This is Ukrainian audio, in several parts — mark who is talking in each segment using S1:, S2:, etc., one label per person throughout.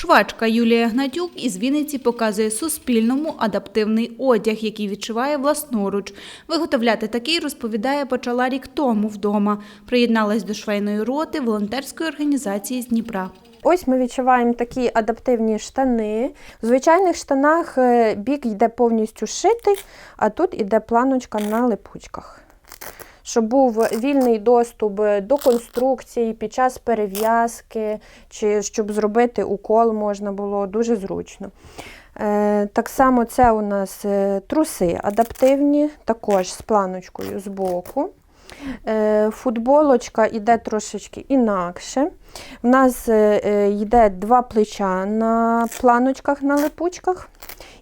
S1: Швачка Юлія Гнатюк із Вінниці показує Суспільному адаптивний одяг, який відшиває власноруч. Виготовляти такий, розповідає, почала рік тому вдома. Приєдналась до швейної роти волонтерської організації з Дніпра.
S2: Ось ми відчуваємо такі адаптивні штани. В звичайних штанах е, бік йде повністю шитий, а тут іде планочка на липучках. Щоб був вільний доступ до конструкції під час перев'язки, чи щоб зробити укол можна було дуже зручно. Е, Так само це у нас е, труси адаптивні, також з планочкою збоку. Е, Футболочка йде трошечки інакше. У нас йде два плеча на планочках, на липучках,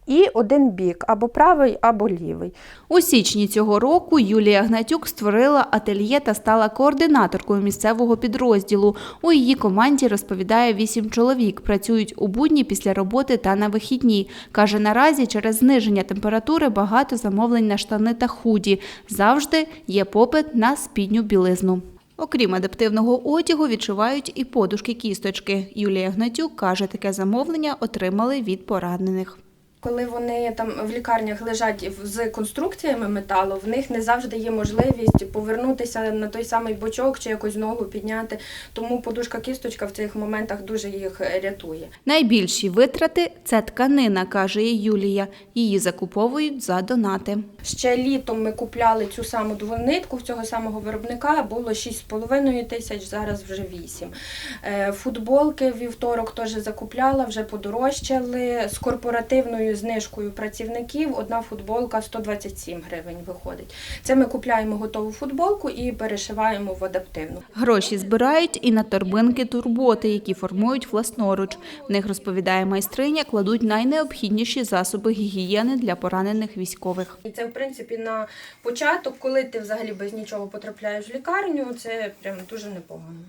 S2: і один бік, або правий, або лівий.
S1: У січні цього року Юлія Гнатюк створила ательє та стала координаторкою місцевого підрозділу. У її команді розповідає вісім чоловік. Працюють у будні після роботи та на вихідні. Каже, наразі через зниження температури багато замовлень на штани та худі. Завжди є попит на спідню білизну. Окрім адаптивного одягу, відчувають і подушки-кісточки. Юлія Гнатюк каже, таке замовлення отримали від поранених.
S2: Коли вони там в лікарнях лежать з конструкціями металу, в них не завжди є можливість повернутися на той самий бочок чи якусь ногу підняти. Тому подушка-кісточка в цих моментах дуже їх рятує.
S1: Найбільші витрати це тканина, каже Юлія. Її закуповують за донати.
S2: Ще літом ми купляли цю саму двонитку в цього самого виробника. Було 6,5 тисяч, зараз вже 8. Е, Футболки вівторок теж закупляла, вже подорожчали. З корпоративною знижкою працівників одна футболка 127 гривень виходить. Це ми купляємо готову футболку і перешиваємо в адаптивну.
S1: Гроші збирають і на торбинки турботи, які формують власноруч. В них розповідає майстриня, кладуть найнеобхідніші засоби гігієни для поранених військових.
S2: І це, в принципі, на початок, коли ти взагалі без нічого потрапляєш в лікарню, це прям дуже непогано.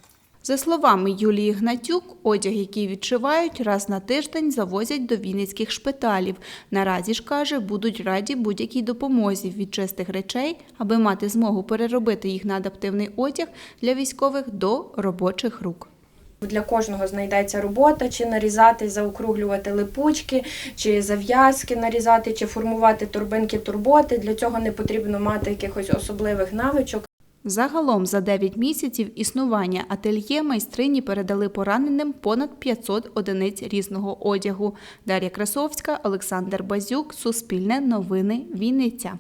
S1: За словами Юлії Гнатюк, одяг, який відшивають, раз на тиждень завозять до вінницьких шпиталів. Наразі ж каже, будуть раді будь-якій допомозі від чистих речей, аби мати змогу переробити їх на адаптивний одяг для військових до робочих рук.
S2: Для кожного знайдеться робота, чи нарізати, заокруглювати липучки, чи зав'язки нарізати, чи формувати торбинки турботи. Для цього не потрібно мати якихось особливих навичок.
S1: Загалом за 9 місяців існування ательє майстрині передали пораненим понад 500 одиниць різного одягу. Дар'я Красовська, Олександр Базюк, Суспільне новини, Вінниця.